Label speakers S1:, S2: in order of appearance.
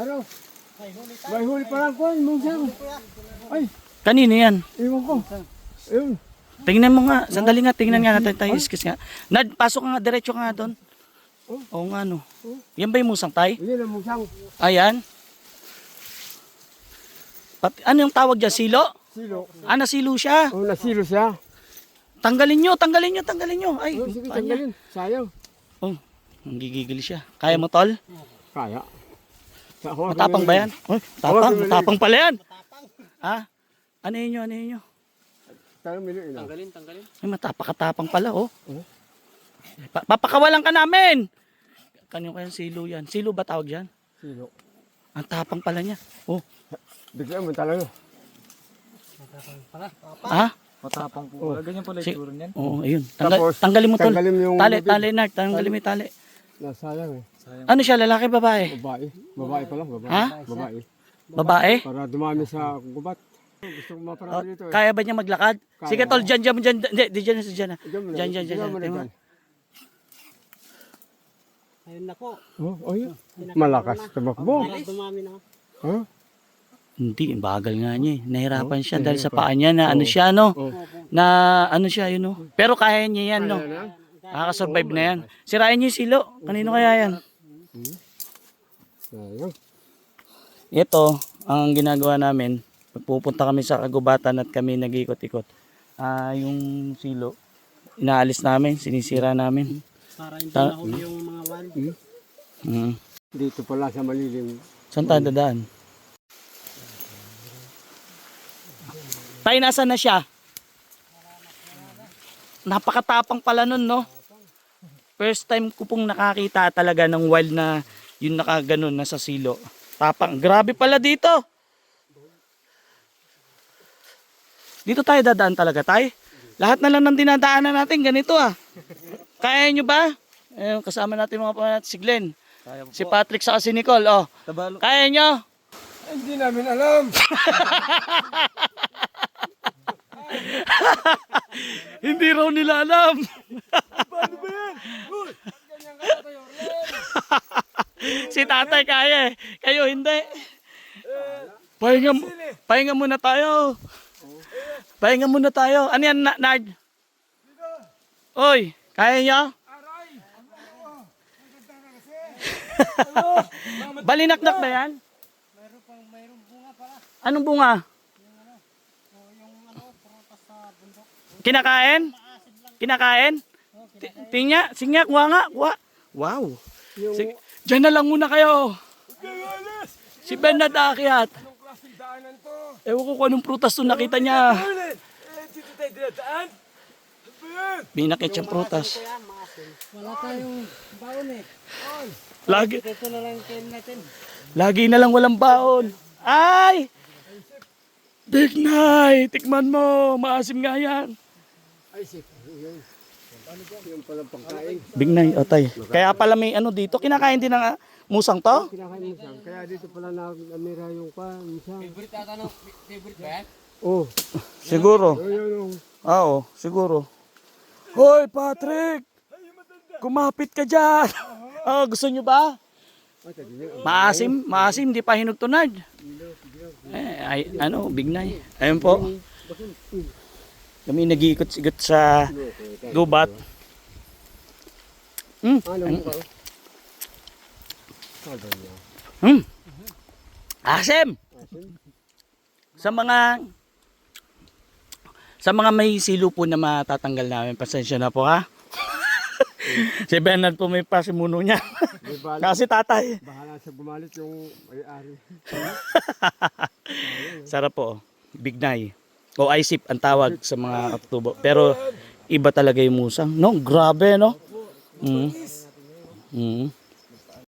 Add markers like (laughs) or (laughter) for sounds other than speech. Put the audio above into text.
S1: Ano? May huli pa lang ko, musang. Ay,
S2: Kanino yan?
S1: iwan ko. Ayun.
S2: Tingnan mo nga. Sandali nga. Tingnan nga natin tayo. Iskis nga. Nad, pasok ka nga. Diretso ka nga doon. Oo nga no. Yan ba yung musang tay?
S1: Hindi na musang.
S2: Ayan. Pat, ano yung tawag dyan? Silo?
S1: Silo.
S2: Ah, nasilo siya.
S1: Oh, nasilo siya.
S2: Tanggalin nyo, tanggalin nyo, tanggalin nyo. Ay,
S1: Oh, sige,
S2: paa niya.
S1: tanggalin. Sayang.
S2: Oh, gigigil siya. Kaya mo, tol?
S1: Kaya.
S2: Matapang ba yan? Uy, tapang, matapang pala yan. Ha? Ano yun yun, ano yun
S1: milo ina.
S2: Ay, matapakatapang pala, oh.
S1: Oh.
S2: Pa papakawalan ka namin! Kanino kayang silo yan? Silo ba tawag yan?
S1: Silo.
S2: Ang tapang pala niya. Oh,
S1: Bigla mo talaga.
S2: ha?
S3: Matapang po.
S1: Oh.
S3: pala. Ganyan pala yung niyan.
S2: Oo, oh, ayun. Tanggal,
S1: Tapos,
S2: tanggalin mo, tol.
S1: Tanggalin mo yung
S2: Tali, tali, Nart. Tanggalin mo yung tali.
S1: Nasayang eh.
S3: Sayang.
S2: Ano siya, lalaki, babae?
S1: Babae. Babae pa lang. Babae.
S2: Ha?
S1: Babae.
S2: Babae?
S1: Para dumami sa gubat. Gusto ko
S2: Oh,
S1: maparami dito eh.
S2: kaya ba niya maglakad?
S1: Kaya.
S2: Sige, tol, dyan, dyan, dyan. Hindi, di dyan, di dyan. Dyan, dyan, dyan. Dyan.
S1: dyan.
S4: Ayun na po.
S1: Oh, oh yun. Malakas tumakbo.
S4: Dumami na.
S1: Ha?
S2: Hindi, bagal nga niya eh. Nahirapan siya dahil sa paa niya na ano siya, no?
S1: Oh.
S2: Na ano siya, yun, no? Pero kaya niya yan, no? Nakaka-survive na yan. Sirain niyo yung silo. Kanino kaya yan?
S1: Sayang.
S2: Ito, ang ginagawa namin, pupunta kami sa kagubatan at kami nag-ikot-ikot. Ah, yung silo, inaalis namin, sinisira namin.
S4: Para hindi
S2: Ta-
S4: nahuli yung mga wild.
S2: Mm.
S1: Dito pala sa malilim.
S2: Saan tayo dadaan? Tayo, nasa na siya? Napakatapang pala nun, no? First time ko pong nakakita talaga ng wild na yung nakaganon na sa silo. Tapang. Grabe pala dito. Dito tayo dadaan talaga, tay. Lahat na lang ng dinadaanan natin, ganito ah. Kaya nyo ba? Eh, kasama natin mga panat, si Glenn.
S3: Kaya po.
S2: Si Patrick sa si Nicole, oh.
S3: Tabalo.
S2: Kaya nyo?
S1: Hindi namin alam. (laughs) (laughs)
S2: Hindi raw nila alam. (laughs) si tatay kaya eh. Kayo hindi. Pahinga, pahinga muna tayo. Pahinga muna tayo. Ano yan, Na- Nard? Oy, kaya nyo? (laughs) Balinaknak ba yan? Anong bunga? Kinakain? Kinakain? Ti- Tingnya, singya, kuha nga, kuha. Wow. Sige, Diyan na lang muna kayo. Si Ben na daakyat. Ewan ko kung anong prutas to nakita niya. Binakit siyang prutas.
S4: Wala tayong baon eh.
S2: Lagi, lagi na lang walang baon. Ay! Big Night! Tikman mo! Maasim nga yan.
S1: Ay, sip. Yun. Yung pala pagkain.
S2: Big Night, otay. Kaya pala may ano dito. Kinakain din ng ah, musang to?
S1: Kinakain mo siyang. Kaya dito pala na namira yung pa. Isang.
S4: Favorite ata no? Favorite ba yan?
S1: Oh.
S2: Siguro.
S1: Oh, yun yung.
S2: Ah, Oo, siguro. Hoy, Patrick! Kumapit ka dyan! (laughs) Ah, gusto nyo ba? Maasim, maasim, di pa hinugtunad. Eh, ay, ano, big na Ayun po. Kami nag-iikot-ikot sa gubat. Hmm,
S1: Ano? Ano niya?
S2: hmm. Asim! Sa mga sa mga may silo po na matatanggal namin, pasensya na po ha. (laughs) si Bernard po may pasimuno niya. Kasi tatay.
S1: Bahala sa bumalit yung may-ari. (laughs)
S2: Sarap po. Big Nay. O isip ang tawag sa mga aktubo. Pero iba talaga yung musang. No, grabe no. Mm. Mm.